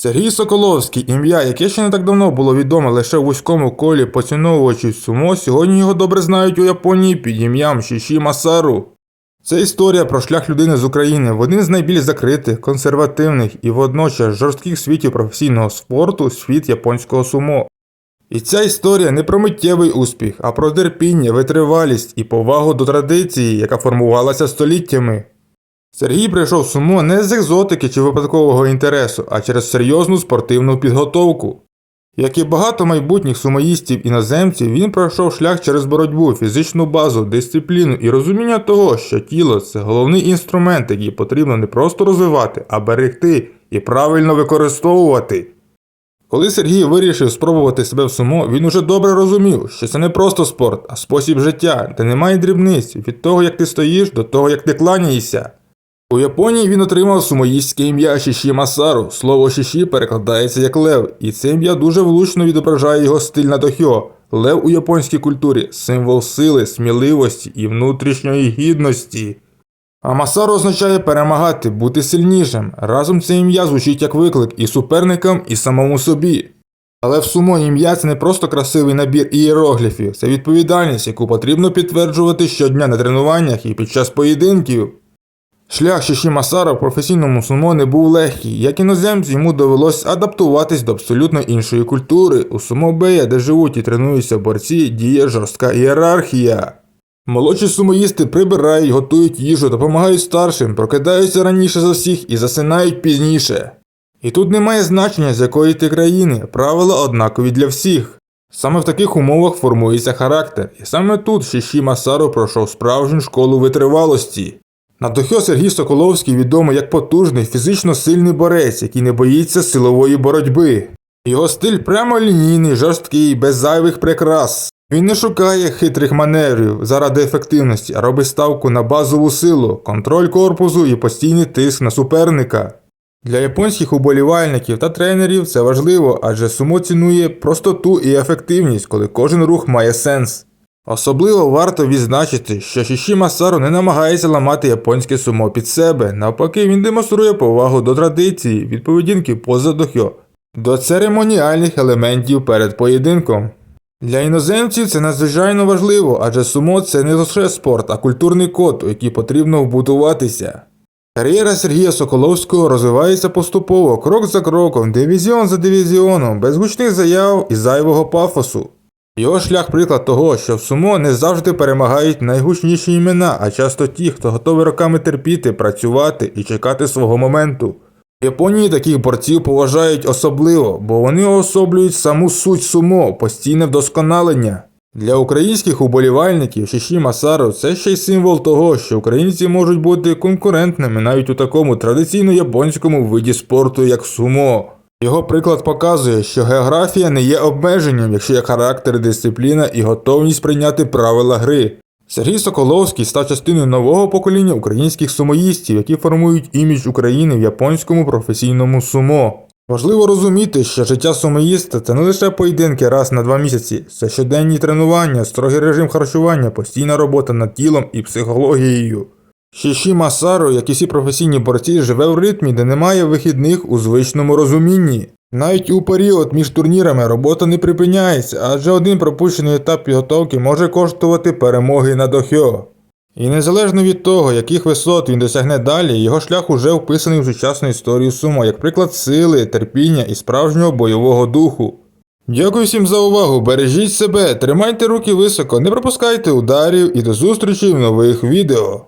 Сергій Соколовський, ім'я, яке ще не так давно було відоме лише в вузькому колі поціновувачів сумо, сьогодні його добре знають у Японії під ім'ям Шіші Масару. Це історія про шлях людини з України в один з найбільш закритих, консервативних і водночас жорстких світів професійного спорту світ японського сумо. І ця історія не про миттєвий успіх, а про терпіння, витривалість і повагу до традиції, яка формувалася століттями. Сергій прийшов в сумо не з екзотики чи випадкового інтересу, а через серйозну спортивну підготовку. Як і багато майбутніх сумоїстів іноземців, він пройшов шлях через боротьбу, фізичну базу, дисципліну і розуміння того, що тіло це головний інструмент, який потрібно не просто розвивати, а берегти і правильно використовувати. Коли Сергій вирішив спробувати себе в сумо, він уже добре розумів, що це не просто спорт, а спосіб життя, де немає дрібниць від того, як ти стоїш, до того, як ти кланяєшся. У Японії він отримав сумоїстське ім'я Шіші Масару. Слово Шіші перекладається як лев, і це ім'я дуже влучно відображає його стиль на дохьо. Лев у японській культурі символ сили, сміливості і внутрішньої гідності. А Масару означає перемагати, бути сильнішим. Разом це ім'я звучить як виклик і суперникам, і самому собі. Але в сумо ім'я це не просто красивий набір ієрогліфів, це відповідальність, яку потрібно підтверджувати щодня на тренуваннях і під час поєдинків. Шлях Шіші Масара в професійному сумо не був легкий, як іноземцю йому довелось адаптуватись до абсолютно іншої культури. У сумо Бея, де живуть і тренуються борці, діє жорстка ієрархія. Молодші сумоїсти прибирають, готують їжу, допомагають старшим, прокидаються раніше за всіх і засинають пізніше. І тут немає значення, з якої ти країни, правила однакові для всіх. Саме в таких умовах формується характер, і саме тут Шіші Масару пройшов справжню школу витривалості. На Сергій Соколовський відомий як потужний, фізично сильний борець, який не боїться силової боротьби. Його стиль прямолінійний, жорсткий, без зайвих прикрас. Він не шукає хитрих маневрів заради ефективності, а робить ставку на базову силу, контроль корпусу і постійний тиск на суперника. Для японських уболівальників та тренерів це важливо, адже сумо цінує простоту і ефективність, коли кожен рух має сенс. Особливо варто відзначити, що Шіші Масару не намагається ламати японське сумо під себе, навпаки, він демонструє повагу до традиції, від поведінки поза дохьо, до церемоніальних елементів перед поєдинком. Для іноземців це надзвичайно важливо, адже сумо це не лише спорт, а культурний код, у який потрібно вбудуватися. Кар'єра Сергія Соколовського розвивається поступово, крок за кроком, дивізіон за дивізіоном, без гучних заяв і зайвого пафосу. Його шлях приклад того, що в сумо не завжди перемагають найгучніші імена, а часто ті, хто готовий роками терпіти, працювати і чекати свого моменту. В Японії таких борців поважають особливо, бо вони уособлюють саму суть сумо, постійне вдосконалення. Для українських уболівальників Шіші Масару це ще й символ того, що українці можуть бути конкурентними навіть у такому традиційно японському виді спорту, як сумо. Його приклад показує, що географія не є обмеженням, якщо є характер, дисципліна і готовність прийняти правила гри. Сергій Соколовський став частиною нового покоління українських сумоїстів, які формують імідж України в японському професійному сумо. Важливо розуміти, що життя сумоїста це не лише поєдинки раз на два місяці, це щоденні тренування, строгий режим харчування, постійна робота над тілом і психологією. Шіші Масару, як і всі професійні борці, живе в ритмі, де немає вихідних у звичному розумінні. Навіть у період між турнірами робота не припиняється, адже один пропущений етап підготовки може коштувати перемоги на дохьо. І незалежно від того, яких висот він досягне далі, його шлях уже вписаний в сучасну історію сумо, як приклад сили, терпіння і справжнього бойового духу. Дякую всім за увагу, бережіть себе, тримайте руки високо, не пропускайте ударів і до зустрічі в нових відео.